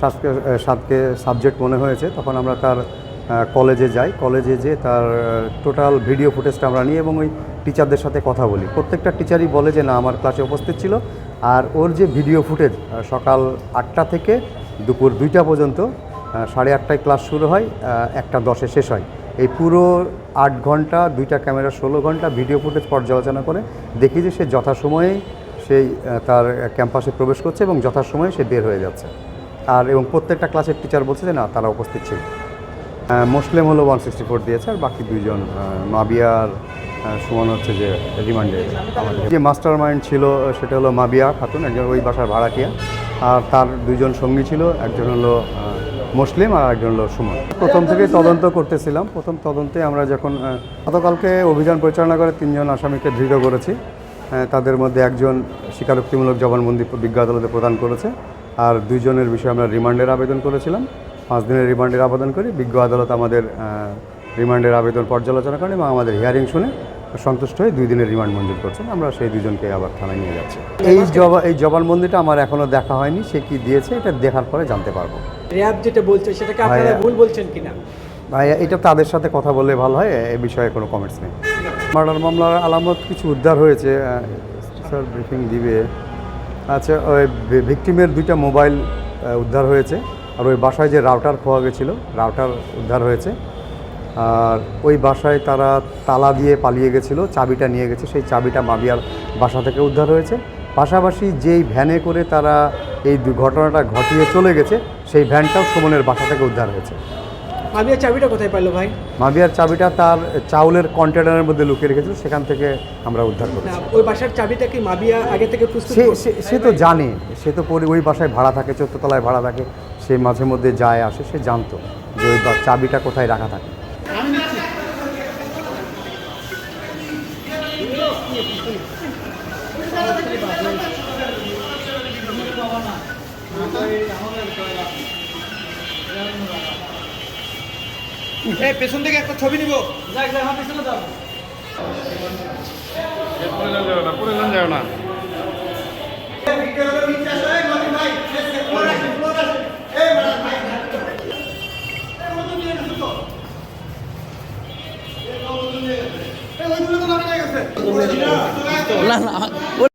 সাতকে সাতকে সাবজেক্ট মনে হয়েছে, তখন আমরা তার কলেজে যাই। কলেজে যে তার টোটাল ভিডিও ফুটেজটা আমরা নিই এবং ওই টিচারদের সাথে কথা বলি। প্রত্যেকটা টিচারই বলে যে, না, আমার ক্লাসে উপস্থিত ছিল। আর ওর যে ভিডিও ফুটেজ সকাল আটটা থেকে দুপুর দুইটা পর্যন্ত সাড়ে আটটায় ক্লাস শুরু হয় একটা দশে শেষ হয়। এই পুরো আট ঘণ্টা, দুইটা ক্যামেরা ষোলো ঘণ্টা ভিডিও ফুটেজ পর্যালোচনা করে দেখি যে, সে যথাসময়েই সেই তার ক্যাম্পাসে প্রবেশ করছে এবং যথাসময়ে সে বের হয়ে যাচ্ছে। আর এবং প্রত্যেকটা ক্লাসের টিচার বলছে যে, না, তারা উপস্থিত ছিল। মুসলিম হলো ওয়ান সিক্সটি ফোর দিয়েছে, আর বাকি দুইজন মাবিয়ার সুমন হচ্ছে যে রিমান্ডে যে মাস্টার মাইন্ড ছিল, সেটা হলো মাবিয়া খাতুন, একজন ওই বাসার ভাড়াটিয়া। আর তার দুইজন সঙ্গী ছিল, একজন হলো মুসলিম আর একজন হলো সুমন। প্রথম থেকেই তদন্ত করতেছিলাম। প্রথম তদন্তে আমরা যখন গতকালকে অভিযান পরিচালনা করে তিনজন আসামিকে ধৃত করেছি। তাদের মধ্যে একজন স্বীকারোক্তিমূলক জবানবন্দি বিজ্ঞ আদালতে প্রদান করেছে। আর দুইজনের বিষয়ে আমরা রিমান্ডের আবেদন করেছিলাম। পাঁচ দিনের রিমান্ডের আবেদন করি বিজ্ঞ আদালত আমাদের রিমান্ডের আবেদন পর্যালোচনা করেন এবং আমাদের হিয়ারিং শুনে সন্তুষ্ট হয়ে দুই দিনের রিমান্ড মঞ্জুর করছেন। আমরা সেই দুজনকে আবার থানায় নিয়ে যাচ্ছি। এই জবা এই জবানবন্দিটা আমার এখনও দেখা হয়নি সে কি দিয়েছে এটা দেখার পরে জানতে পারব। র্যাব যেটা বলছে সেটাকে আপনারা ভুল বলছেন কিনা? ভাই এটা তাদের সাথে কথা বললে ভালো হয় এ বিষয়ে কোনো কমেন্টস নেই। মার্ডার মামলার আলামত কিছু উদ্ধার হয়েছে স্যার ব্রিফিং দিবে। আচ্ছা ওই ভিকটিমের দুইটা মোবাইল উদ্ধার হয়েছে। আর ওই বাসায় যে রাউটার খোয়া গেছিল, রাউটার উদ্ধার হয়েছে। আর ওই বাসায় তারা তালা দিয়ে পালিয়ে গেছিল, চাবিটা নিয়ে গেছে। সেই চাবিটা মাবিয়ার বাসা থেকে উদ্ধার হয়েছে। পাশাপাশি যেই ভ্যানে করে তারা এই ঘটনাটা ঘটিয়ে চলে গেছে, সেই ভ্যানটাও সুমনের বাসা থেকে উদ্ধার হয়েছে। মাবিয়া চাবিটা কোথায় পাইলো ভাই? মাবিয়ার চাবিটা তার চাউলের কন্টেনারের মধ্যে লুকিয়ে রেখেছিল সেখান থেকে আমরা উদ্ধার না করেছি। ওই বাসার চাবিটা কি মাবিয়া আগে থেকে প্রস্তুত সে তো জানে সে তো পরে ওই বাসায় ভাড়া থাকে চোদ্দতলায় ভাড়া থাকে সে মাঝে মধ্যে যায় আসে সে জানতো যে ওই চাবিটা কোথায় রাখা থাকে। এই পেছন থেকে একটা ছবি নিব যাক যাক আমার পেছনে যাও প্রয়োজন যাবে না প্রয়োজন যাবে না না না